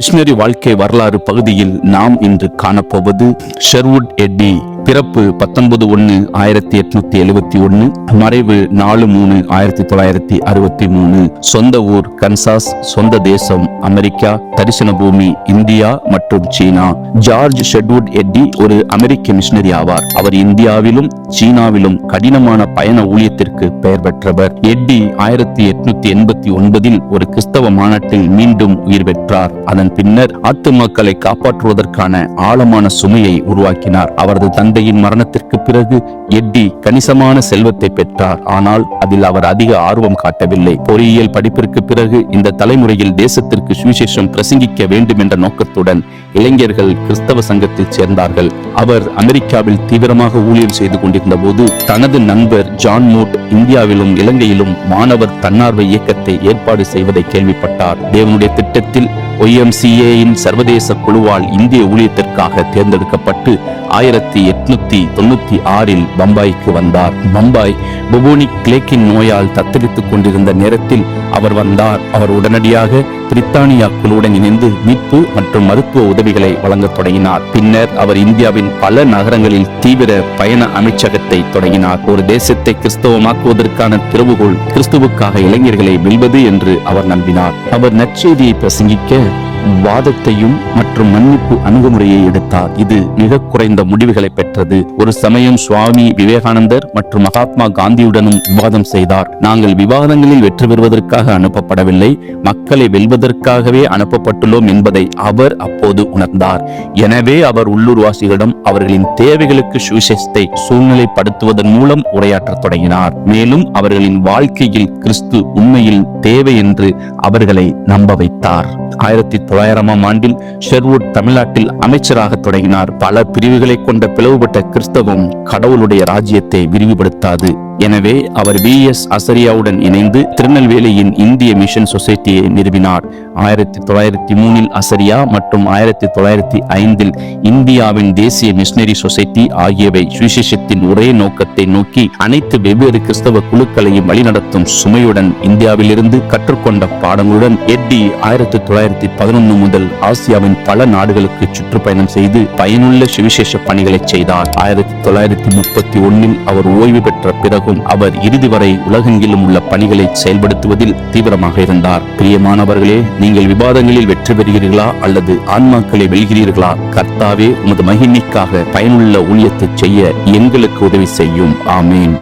Machinery வாழ்க்கை வரலாறு பகுதியில் நாம் இன்று காணப்போவது ஷெர்வுட் எட்டி. பிறப்பு பத்தொன்பது ஒன்று ஆயிரத்தி எட்நூத்தி எழுபத்தி ஒன்று மறைவு நாலு மூணு ஆயிரத்தி தொள்ளாயிரத்தி அறுபத்தி மூணு. சொந்த ஊர் கன்சாஸ் சொந்த தேசம் அமெரிக்கா தரிசன பூமி இந்தியா மற்றும் சீனா. ஜார்ஜ் ஷெட்வுட் எட்டி ஒரு அமெரிக்க மிஷனரி ஆவார். அவர் இந்தியாவிலும் சீனாவிலும் கடினமான பயண ஊழியத்திற்கு பெயர் பெற்றவர். எட்டி ஆயிரத்தி எட்நூத்தி எண்பத்தி ஒன்பதில் ஒரு கிறிஸ்தவ மாநாட்டில் மீண்டும் உயிர் பெற்றார். அதன் பின்னர் ஆத்துமாக்களை காப்பாற்றுவதற்கான ஆழமான சுமையை உருவாக்கினார். அவரது தந்தை தந்தையின் மரணத்திற்கு பிறகு எட்டி கணிசமான செல்வத்தை பெற்றார். ஆனால் அதில் அவர் அதிக ஆர்வம் காட்டவில்லை. பொறியியல் படிப்பிற்கு பிறகு இந்த தலைமுறையில் தேசத்திற்கு சுவிசேஷம் பிரசங்கிக்க வேண்டும் என்ற நோக்கத்துடன் இளைஞர்கள் கிறிஸ்தவ சங்கத்தில் சேர்ந்தார்கள். அவர் அமெரிக்காவில் தீவிரமாக ஊழியம் செய்து கொண்டிருந்த போது தனது நண்பர் ஜான் மூட் இந்தியாவிலும் இலங்கையிலும் மாணவர் தன்னார்வ இயக்கத்தை ஏற்பாடு செய்வதை கேள்விப்பட்டார். தேவனுடைய திட்டத்தில் ஒய்எம்சிஏயின் சர்வதேச குழுவால் இந்திய ஊழியத்திற்காக தேர்ந்தெடுக்கப்பட்டு ஆயிரத்தி எட்நூத்தி தொண்ணூத்தி ஆறில் பம்பாய்க்கு வந்தார். பம்பாய் புபோனிக் கிளேக்கின் நோயால் தத்தளித்துக் கொண்டிருந்த நேரத்தில் அவர் வந்தார். அவர் உடனடியாக பிரித்தானியா குழுவுடன் இணைந்து மீட்பு மற்றும் மருத்துவ உதவிகளை வழங்கத் தொடங்கினார். பின்னர் அவர் இந்தியாவின் பல நகரங்களில் தீவிர பயண அமைச்சகத்தை தொடங்கினார். ஒரு தேசத்தை கிறிஸ்தவமாக்குவதற்கான திறவுகோள் கிறிஸ்துவுக்காக இளைஞர்களை வெல்வது என்று அவர் நம்பினார். அவர் நற்செய்தியை பிரசங்கிக்க வாதத்தையும் மற்றும் மன்னிப்பு அணுகுமுறையை எடுத்தார். இது மிக குறைந்த முடிவுகளை பெற்றது. ஒரு சமயம் சுவாமி விவேகானந்தர் மற்றும் மகாத்மா காந்தியுடனும் விவாதம் செய்தார். நாங்கள் விவாதங்களில் வெற்றி பெறுவதற்காக அனுப்பப்படவில்லை. மக்களை வெல்வதற்காகவே அனுப்பப்பட்டுள்ளோம் என்பதை அவர் அப்போது உணர்ந்தார். எனவே அவர் உள்ளூர்வாசிகளிடம் அவர்களின் தேவைகளுக்கு சுவிசேஷத்தை சூழ்நிலைப்படுத்துவதன் மூலம் உரையாற்றத் தொடங்கினார். மேலும் அவர்களின் வாழ்க்கையில் கிறிஸ்து உண்மையில் தேவை என்று அவர்களை நம்ப வைத்தார். ஆயிரத்தி தொள்ளாயிரமாம் ஆண்டில் ஷெர்வுட் தமிழ்நாட்டில் அமைச்சராக தொடங்கினார். பல பிரிவுகளை கொண்ட பிளவுபட்ட கிறிஸ்தவம் கடவுளுடைய ராஜ்யத்தை விரிவுபடுத்தாது. எனவே அவர் வி எஸ் அசரியாவுடன் இணைந்து திருநெல்வேலியின் இந்திய மிஷன் சொசைட்டியை நிறுவினார். ஆயிரத்தி தொள்ளாயிரத்தி மூணில் அசரியா மற்றும் ஆயிரத்தி தொள்ளாயிரத்தி ஐந்தில் இந்தியாவின் தேசிய மிஷினரி சொசைட்டி ஆகியவை சுவிசேஷத்தின் ஒரே நோக்கத்தை நோக்கி அனைத்து வெவ்வேறு கிறிஸ்தவ குழுக்களையும் வழிநடத்தும் சுமையுடன் இந்தியாவிலிருந்து கற்றுக்கொண்ட பாடங்களுடன் எட்டி ஆயிரத்தி தொள்ளாயிரத்தி பதினொன்று முதல் ஆசியாவின் பல நாடுகளுக்கு சுற்றுப்பயணம் செய்து பயனுள்ள சுவிசேஷ பணிகளை செய்தார். ஆயிரத்தி தொள்ளாயிரத்தி முப்பத்தி ஒன்னில் அவர் ஓய்வு பெற்ற பிறகும் அவர் இறுதி வரை உலகெங்கிலும் உள்ள பணிகளை செயல்படுத்துவதில் தீவிரமாக இருந்தார். பிரியமானவர்களே நீங்கள் விவாதங்களில் வெற்றி பெறுகிறீர்களா அல்லது ஆன்மாக்களை வெல்கிறீர்களா? கர்த்தாவே உமது மகிமைக்காக பயனுள்ள ஊழியத்தை செய்ய எங்களுக்கு உதவி செய்யும். ஆமேன்.